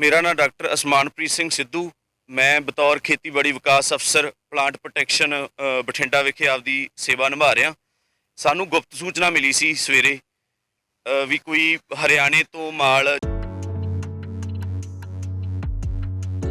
ਮੇਰਾ ਨਾਮ ਡਾਕਟਰ ਅਸਮਾਨਪ੍ਰੀਤ ਸਿੰਘ ਸਿੱਧੂ। ਮੈਂ ਬਤੌਰ ਖੇਤੀਬਾੜੀ ਵਿਕਾਸ ਅਫਸਰ, ਪਲਾਂਟ ਪ੍ਰੋਟੈਕਸ਼ਨ ਬਠਿੰਡਾ ਵਿਖੇ ਆਪਦੀ ਸੇਵਾ ਨਿਭਾ ਰਿਹਾ। ਸਾਨੂੰ ਗੁਪਤ ਸੂਚਨਾ ਮਿਲੀ ਸੀ ਸਵੇਰੇ ਵੀ ਕੋਈ ਹਰਿਆਣੇ ਤੋਂ ਮਾਲ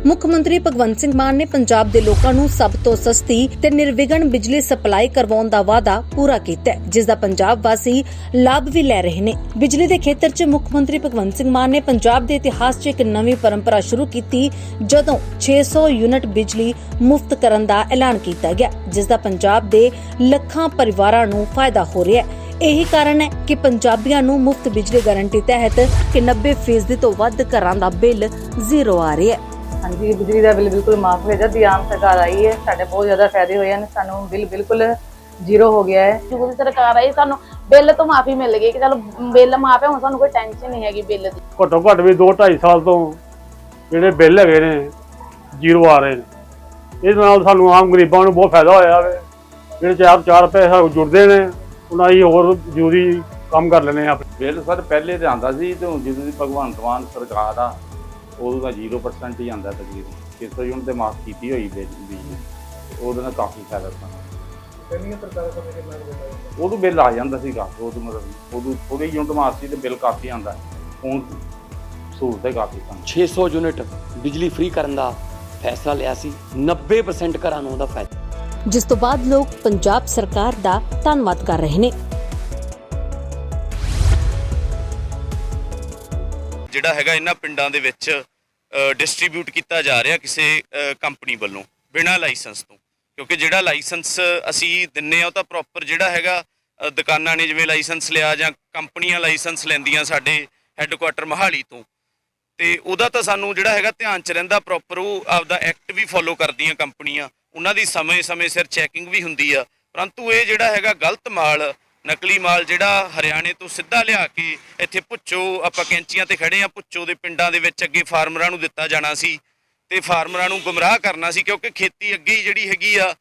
ਮੁੱਖ ਮੰਤਰੀ ਭਗਵੰਤ ਸਿੰਘ ਮਾਨ ਨੇ ਪੰਜਾਬ ਦੇ ਲੋਕਾਂ ਨੂੰ ਸਭ ਤੋਂ ਸਸਤੀ ਤੇ ਨਿਰਵਿਘਨ ਬਿਜਲੀ ਸਪਲਾਈ ਕਰਵਾਉਣ ਦਾ ਵਾਅਦਾ ਪੂਰਾ ਕੀਤਾ ਹੈ, ਜਿਸ ਦਾ ਪੰਜਾਬ ਵਾਸੀ ਲਾਭ ਵੀ ਲੈ ਰਹੇ ਨੇ। ਬਿਜਲੀ ਦੇ ਖੇਤਰ 'ਚ ਮੁੱਖ ਮੰਤਰੀ ਭਗਵੰਤ ਸਿੰਘ ਮਾਨ ਨੇ ਪੰਜਾਬ ਦੇ ਇਤਿਹਾਸ 'ਚ ਇੱਕ ਨਵੀਂ ਪਰੰਪਰਾ ਸ਼ੁਰੂ ਕੀਤੀ, ਜਦੋਂ 600 ਯੂਨਿਟ ਬਿਜਲੀ ਮੁਫਤ ਕਰਨ ਦਾ ਐਲਾਨ ਕੀਤਾ ਗਿਆ, ਜਿਸ ਦਾ ਪੰਜਾਬ ਦੇ ਲੱਖਾਂ ਪਰਿਵਾਰਾਂ ਨੂੰ ਫਾਇਦਾ ਹੋ ਰਿਹਾ ਹੈ। ਇਹੀ ਕਾਰਨ ਹੈ ਕਿ ਪੰਜਾਬੀਆਂ ਨੂੰ ਮੁਫਤ ਬਿਜਲੀ ਗਾਰੰਟੀ ਤਹਿਤ ਕਿ 90% ਤੋਂ ਵੱਧ ਘਰਾਂ ਦਾ ਬਿੱਲ ਜ਼ੀਰੋ ਆ ਰਿਹਾ ਹੈ। ਹਾਂਜੀ ਬਿਜਲੀ ਦਾ ਬਿੱਲ ਬਿਲਕੁਲ ਮਾਫ ਹੋ ਜਦ ਦੀ ਆਮ ਸਰਕਾਰ ਆਈ ਹੈ ਸਾਡੇ ਬਹੁਤ ਜ਼ਿਆਦਾ ਫਾਇਦੇ ਹੋਏ ਹਨ। ਸਾਨੂੰ ਬਿੱਲ ਬਿਲਕੁਲ ਜ਼ੀਰੋ ਹੋ ਗਿਆ ਹੈ। ਜਦੋਂ ਦੀ ਸਰਕਾਰ ਆਈ ਸਾਨੂੰ ਬਿੱਲ ਤੋਂ ਮਾਫੀ ਮਿਲ ਗਈ ਕਿ ਚਲੋ ਬਿੱਲ ਮਾਫ ਹੈ ਹੁਣ ਸਾਨੂੰ ਕੋਈ ਟੈਨਸ਼ਨ ਨਹੀਂ ਹੈਗੀ ਬਿੱਲ ਦੀ। ਘੱਟੋ ਘੱਟ ਵੀ 2 2.5 ਸਾਲ ਤੋਂ ਜਿਹੜੇ ਬਿੱਲ ਹੈਗੇ ਨੇ ਜ਼ੀਰੋ ਆ ਰਹੇ ਨੇ। ਇਹਦੇ ਨਾਲ ਸਾਨੂੰ ਆਮ ਗਰੀਬਾਂ ਨੂੰ ਬਹੁਤ ਫਾਇਦਾ ਹੋਇਆ ਵੇ। ਜਿਹੜੇ ਚਾਰ ਚਾਰ ਪੈਸੇ ਜੁੜਦੇ ਨੇ ਉਹਨਾਂ ਹੀ ਹੋਰ ਜ਼ਰੂਰੀ ਕੰਮ ਕਰ ਲੈਣੇ ਆ ਬਿੱਲ ਸਰ ਪਹਿਲੇ ਤੇ ਆਂਦਾ ਸੀ ਤੇ ਹੁਣ ਜਦੋਂ ਦੀ ਭਗਵੰਤ ਮਾਨ ਸਰਕਾਰ ਆ ਉਦੋਂ ਦਾ 0% ਹੀ ਆਂਦਾ ਤਕਰੀਬਨ। 600 ਯੂਨਿਟ ਤੇ ਮਾਫ ਕੀਤੀ ਹੋਈ ਬਿੱਲ ਬਿਜਲੀ ਤੇ ਉਹਦੇ ਨਾਲ ਕਾਫੀ ਫਾਇਦਾ ਸਾਨੂੰ ਪਹਿਲੀਆਂ ਸਰਕਾਰਾਂ ਸਮੇਂ ਕਿੰਨਾ ਉਦੋਂ ਬਿੱਲ ਆ ਜਾਂਦਾ ਸੀਗਾ ਉਦੋਂ ਮਤਲਬ ਉਦੋਂ ਥੋੜੀ ਯੂਨਿਟ ਮਾਫ ਸੀ ਤੇ ਬਿੱਲ ਕਾਫੀ ਆਂਦਾ ਹੁਣ ਸਹੂਲਤ ਹੈ ਕਾਫੀ ਸਾਨੂੰ। 600 ਯੂਨਿਟ ਬਿਜਲੀ ਫ੍ਰੀ ਕਰਨ ਦਾ ਫੈਸਲਾ ਲਿਆ ਸੀ 90% ਘਰਾਂ ਨੂੰ ਉਹਦਾ ਫਾਇਦਾ। ਜਿਸ ਤੋਂ ਬਾਅਦ ਲੋਕ ਪੰਜਾਬ ਸਰਕਾਰ ਦਾ ਧੰਨਵਾਦ ਕਰ ਰਹੇ ਨੇ। ਜਿਹੜਾ ਹੈਗਾ ਇਹਨਾਂ ਪਿੰਡਾਂ ਦੇ ਵਿੱਚ ਡਿਸਟ੍ਰੀਬਿਊਟ ਕੀਤਾ ਜਾ ਰਿਹਾ ਕਿਸੇ ਕੰਪਨੀ ਵੱਲੋਂ, ਬਿਨਾਂ ਲਾਇਸੈਂਸ ਤੋਂ। ਕਿਉਂਕਿ ਜਿਹੜਾ ਲਾਇਸੈਂਸ ਅਸੀਂ ਦਿੰਨੇ ਆ, ਉਹ ਤਾਂ ਪ੍ਰੋਪਰ ਜਿਹੜਾ ਹੈਗਾ ਦੁਕਾਨਾਂ ਨੇ ਜਿਵੇਂ ਲਾਇਸੈਂਸ ਲਿਆ ਜਾਂ ਕੰਪਨੀਆਂ ਲਾਇਸੈਂਸ ਲੈਂਦੀਆਂ ਸਾਡੇ ਹੈੱਡਕੁਆਟਰ ਮਹਾਲੀ ਤੋਂ। ਤੇ ਉਹਦਾ ਤਾਂ ਸਾਨੂੰ ਜਿਹੜਾ ਹੈਗਾ ਧਿਆਨ ਚ ਰਹਿੰਦਾ ਪ੍ਰੋਪਰ ਉਹ ਆਪਦਾ ਐਕਟ ਵੀ ਫੋਲੋ ਕਰਦੀਆਂ ਕੰਪਨੀਆਂ। ਉਹਨਾਂ ਦੀ ਸਮੇਂ-ਸਮੇਂ ਸਿਰ ਚੈਕਿੰਗ ਵੀ ਹੁੰਦੀ ਆ। ਪਰੰਤੂ ਇਹ ਜਿਹੜਾ ਹੈਗਾ ਗਲਤ ਮਾਲ ਨਕਲੀ ਮਾਲ ਜਿਹੜਾ ਹਰਿਆਣੇ ਤੋਂ ਸਿੱਧਾ ਲਿਆ ਕੇ ਇੱਥੇ ਪੁੱਚੋ ਆਪਾਂ ਕੈਂਚੀਆਂ ਤੇ ਖੜੇ ਆ ਪੁੱਚੋ ਦੇ ਪਿੰਡਾਂ ਦੇ ਵਿੱਚ ਅੱਗੇ ਫਾਰਮਰਾਂ ਨੂੰ ਦਿੱਤਾ ਜਾਣਾ ਸੀ ਤੇ ਫਾਰਮਰਾਂ ਨੂੰ ਗੁੰਮਰਾਹ ਕਰਨਾ ਸੀ ਕਿਉਂਕਿ ਖੇਤੀ ਅੱਗੇ ਹੀ ਜਿਹੜੀ ਹੈਗੀ ਆ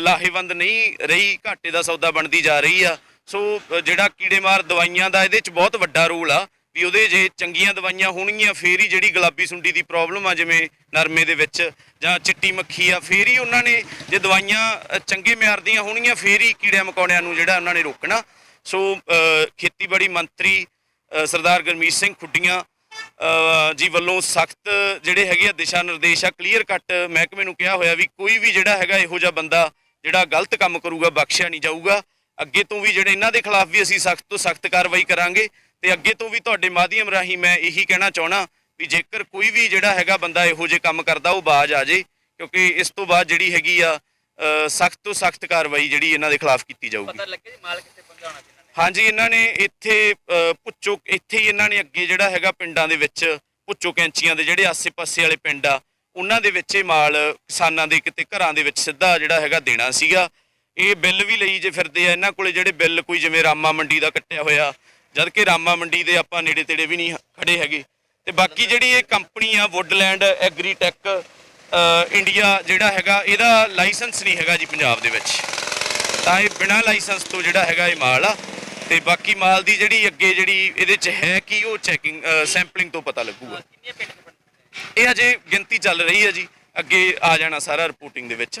ਲਾਹੇਵੰਦ ਨਹੀਂ ਰਹੀ, ਘਾਟੇ ਦਾ ਸੌਦਾ ਬਣਦੀ ਜਾ ਰਹੀ ਆ। ਸੋ ਜਿਹੜਾ ਕੀੜੇਮਾਰ ਦਵਾਈਆਂ ਦਾ ਇਹਦੇ ਚ ਬਹੁਤ ਵੱਡਾ ਰੋਲ ਆ। ਵੀ ਉਹਦੇ ਜੇ ਚੰਗੀਆਂ ਦਵਾਈਆਂ ਹੋਣਗੀਆਂ, ਫੇਰ ਹੀ ਜਿਹੜੀ ਗੁਲਾਬੀ ਸੁੰਡੀ ਦੀ ਪ੍ਰੋਬਲਮ ਆ, ਜਿਵੇਂ ਨਰਮੇ ਦੇ ਵਿੱਚ ਜਾਂ ਚਿੱਟੀ ਮੱਖੀ ਆ, ਫੇਰ ਹੀ ਉਹਨਾਂ ਨੇ ਜੇ ਦਵਾਈਆਂ ਚੰਗੇ ਮਿਆਰ ਦੀਆਂ ਹੋਣਗੀਆਂ, ਫੇਰ ਹੀ ਕੀੜਿਆਂ ਮਕੌੜਿਆਂ ਨੂੰ ਜਿਹੜਾ ਉਹਨਾਂ ਨੇ ਰੋਕਣਾ। ਸੋ ਖੇਤੀਬਾੜੀ ਮੰਤਰੀ ਸਰਦਾਰ ਗੁਰਮੀਤ ਸਿੰਘ ਖੁੱਡੀਆਂ ਜੀ ਵੱਲੋਂ ਸਖਤ ਜਿਹੜੇ ਹੈਗੇ ਆ ਦਿਸ਼ਾ ਨਿਰਦੇਸ਼ ਆ ਕਲੀਅਰ ਕੱਟ ਮਹਿਕਮੇ ਨੂੰ ਕਿਹਾ ਹੋਇਆ ਵੀ ਕੋਈ ਵੀ ਜਿਹੜਾ ਹੈਗਾ ਇਹੋ ਜਿਹਾ ਬੰਦਾ ਜਿਹੜਾ ਗਲਤ ਕੰਮ ਕਰੂਗਾ, ਬਖਸ਼ਿਆ ਨਹੀਂ ਜਾਊਗਾ। ਅੱਗੇ ਤੋਂ ਵੀ ਜਿਹੜੇ ਇਹਨਾਂ ਦੇ ਖਿਲਾਫ ਵੀ ਅਸੀਂ ਸਖਤ ਤੋਂ ਸਖਤ ਕਾਰਵਾਈ ਕਰਾਂਗੇ। ਤੇ ਅੱਗੇ ਤੋਂ ਵੀ ਤੁਹਾਡੇ ਮਾਧਿਅਮ ਰਾਹੀਂ ਮੈਂ ਇਹੀ ਕਹਿਣਾ ਚਾਹਣਾ ਵੀ ਜੇਕਰ ਕੋਈ ਵੀ ਜਿਹੜਾ ਹੈਗਾ ਬੰਦਾ ਇਹੋ ਜਿਹੇ ਕੰਮ ਕਰਦਾ ਉਹ ਬਾਜ ਆ ਜੇ ਕਿਉਂਕਿ ਇਸ ਤੋਂ ਬਾਅਦ ਜਿਹੜੀ ਹੈਗੀ ਆ ਸਖਤ ਤੋਂ ਸਖਤ ਕਾਰਵਾਈ ਜਿਹੜੀ ਇਹਨਾਂ ਦੇ ਖਿਲਾਫ ਕੀਤੀ ਜਾਊਗੀ। ਹਾਂਜੀ ਇਹਨਾਂ ਨੇ ਇੱਥੇ ਪੁੱਚੋ ਇੱਥੇ ਹੀ ਇਹਨਾਂ ਨੇ ਅੱਗੇ ਜਿਹੜਾ ਹੈਗਾ ਪਿੰਡਾਂ ਦੇ ਵਿੱਚ ਪੁੱਚੋ ਕੈਂਚੀਆਂ ਦੇ ਜਿਹੜੇ ਆਸੇ-ਪਾਸੇ ਵਾਲੇ ਪਿੰਡ ਆ ਉਹਨਾਂ ਦੇ ਵਿੱਚ ਇਹ ਮਾਲ ਕਿਸਾਨਾਂ ਦੇ ਕਿਤੇ ਘਰਾਂ ਦੇ ਵਿੱਚ ਸਿੱਧਾ ਜਿਹੜਾ ਹੈਗਾ ਦੇਣਾ ਸੀਗਾ। ਇਹ ਬਿੱਲ ਵੀ ਲਈ ਜੇ ਫਿਰਦੇ ਆ ਇਹਨਾਂ ਕੋਲੇ ਜਿਹੜੇ ਬਿੱਲ ਕੋਈ ਜਿਵੇਂ ਰਾਮਾ ਮੰਡੀ ਦਾ ਕੱਟਿਆ ਹੋਇਆ ਜਦ ਕਿ ਰਾਮਾ ਮੰਡੀ ਦੇ ਆਪਾਂ ਨੇੜੇ ਤੇੜੇ ਵੀ ਨਹੀਂ ਖੜੇ ਹੈਗੇ। ਤੇ ਬਾਕੀ ਜਿਹੜੀ ਇਹ ਕੰਪਨੀ ਆ ਵੁੱਡਲੈਂਡ ਐਗਰੀਟੈਕ ਇੰਡੀਆ ਜਿਹੜਾ ਹੈਗਾ, ਇਹਦਾ ਲਾਇਸੈਂਸ ਨਹੀਂ ਹੈਗਾ ਜੀ ਪੰਜਾਬ ਦੇ ਵਿੱਚ। ਤਾਂ ਇਹ ਬਿਨਾਂ ਲਾਇਸੈਂਸ ਤੋਂ ਜਿਹੜਾ ਹੈਗਾ ਇਹ ਮਾਲ ਆ। ਤੇ ਬਾਕੀ ਮਾਲ ਦੀ ਜਿਹੜੀ ਅੱਗੇ ਜਿਹੜੀ ਇਹਦੇ ਚ ਹੈ ਕੀ, ਉਹ ਚੈਕਿੰਗ ਸੈਂਪਲਿੰਗ ਤੋਂ ਪਤਾ ਲੱਗੂਗਾ। ਇਹ ਅਜੇ ਗਿਣਤੀ ਚੱਲ ਰਹੀ ਹੈ ਜੀ। ਅੱਗੇ ਆ ਜਾਣਾ ਸਾਰਾ ਰਿਪੋਰਟਿੰਗ ਦੇ ਵਿੱਚ।